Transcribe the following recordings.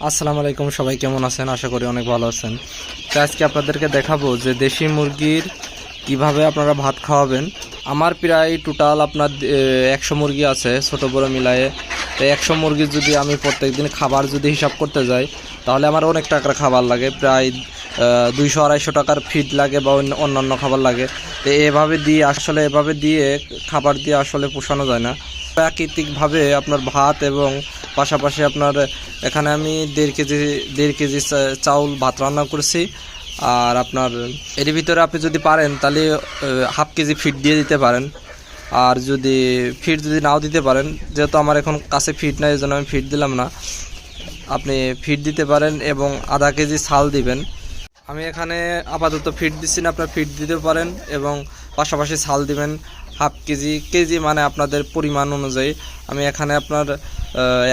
আসসালামু আলাইকুম, সবাই কেমন আছেন? আশা করি অনেক ভালো আছেন। তো আজকে আপনাদেরকে দেখাবো যে দেশি মুরগির কীভাবে আপনারা ভাত খাওয়াবেন। আমার প্রায় টোটাল আপনার একশো মুরগি আছে, ছোট বড় মিলায়ে। তো একশো মুরগির যদি আমি প্রত্যেক দিন খাবার যদি হিসাব করতে যাই, তাহলে আমার অনেক টাকার খাবার লাগে। প্রায় দুইশো আড়াইশো টাকার ফিড লাগে বা অন্য- অন্যান্য খাবার লাগে। তো এভাবে দিয়ে, আসলে এভাবে দিয়ে খাবার দিয়ে আসলে পোষানো যায় না। প্রাকৃতিকভাবে আপনার ভাত এবং পাশাপাশি আপনার, এখানে আমি দেড় কেজি দেড় কেজি চাউল ভাত রান্না করেছি। আর আপনার এর ভিতরে আপনি যদি পারেন, তাহলে হাফ কেজি ফিট দিয়ে দিতে পারেন। আর যদি ফিট যদি নাও দিতে পারেন, যেহেতু আমার এখন কাছে ফিট নাই এই জন্য আমি ফিট দিলাম না। আপনি ফিট দিতে পারেন এবং আধা কেজি ছাল দিবেন। আমি এখানে আপাতত ফিট দিচ্ছি না, আপনার ফিট দিতে পারেন এবং পাশাপাশি ছাল দিবেন। হাফ কেজি কেজি মানে আপনাদের পরিমাণ অনুযায়ী। আমি এখানে আপনার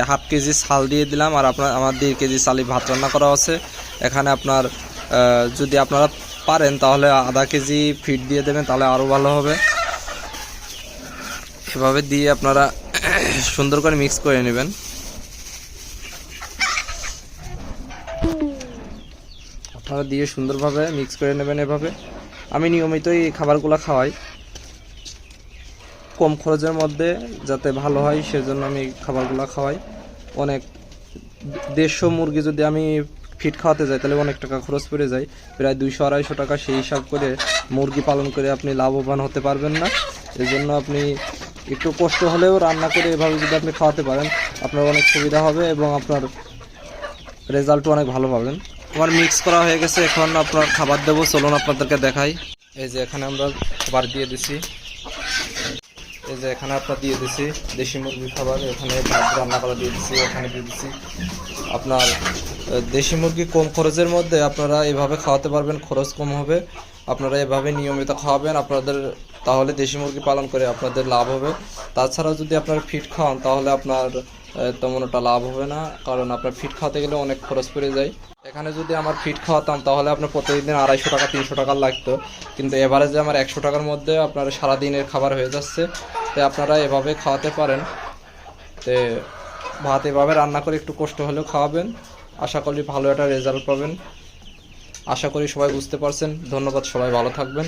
হাফ কেজি ছাল দিয়ে দিলাম আর আপনার, আমার দেড় কেজি চালি ভাত রান্না করা আছে। এখানে আপনার যদি আপনারা পারেন তাহলে আধা কেজি ফিট দিয়ে দেবেন, তাহলে আরও ভালো হবে। এভাবে দিয়ে আপনারা সুন্দর করে মিক্স করে নেবেন। আপনারা দিয়ে সুন্দরভাবে মিক্স করে নেবেন এভাবে। আমি নিয়মিতই খাবারগুলো খাওয়াই। কম খরচের মধ্যে যাতে ভালো হয়, সেজন্য আমি খাবারগুলো খাওয়াই। অনেক দেড়শো মুরগি যদি আমি ফিট খাওয়াতে যাই, তাহলে অনেক টাকা খরচ পড়ে যায়। প্রায় দুইশো, আড়াইশো টাকা সেই হিসাব করে মুরগি পালন করে আপনি লাভবান হতে পারবেন না। এই জন্য আপনি একটু কষ্ট হলেও রান্না করে এভাবে যদি আপনি খাওয়াতে পারেন, আপনার অনেক সুবিধা হবে এবং আপনার রেজাল্টও অনেক ভালো পাবেন। আমার মিক্স করা হয়ে গেছে, এখন আপনার খাবার দেবো। চলুন আপনাদেরকে দেখাই। এই যে এখানে আমরা খাবার দিয়ে দিছি। এই যে এখানে আপনার দিয়ে দিছি দেশি মুরগি খাবার, এখানে ভাত রান্না করা দিয়ে দিছি, এখানে দিয়ে দিছি। আপনার দেশি মুরগি কম খরচের মধ্যে আপনারা এভাবে খাওয়াতে পারবেন, খরচ কম হবে। আপনারা এভাবে নিয়মিত খাওয়াবেন, আপনাদের, তাহলে দেশি মুরগি পালন করে আপনাদের লাভ হবে। তাছাড়াও যদি আপনার ফিট খাওয়ান, তাহলে আপনার তেমন ওটা লাভ হবে না, কারণ আপনার ফিট খাওয়াতে গেলে অনেক খরচ পড়ে যায়। এখানে যদি আমার ফিট খাওয়াতাম, তাহলে আপনার প্রতিদিন আড়াইশো টাকা, তিনশো টাকা লাগতো। কিন্তু এভারেজে আমার একশো টাকার মধ্যে আপনার সারাদিনের খাবার হয়ে যাচ্ছে। তো আপনারা এভাবে খাওয়াতে পারেন। তে ভাত এভাবে রান্না করে একটু কষ্ট হলেও খাওয়াবেন। আশা করি ভালো একটা রেজাল্ট পাবেন। আশা করি সবাই বুঝতে পারছেন। ধন্যবাদ, সবাই ভালো থাকবেন।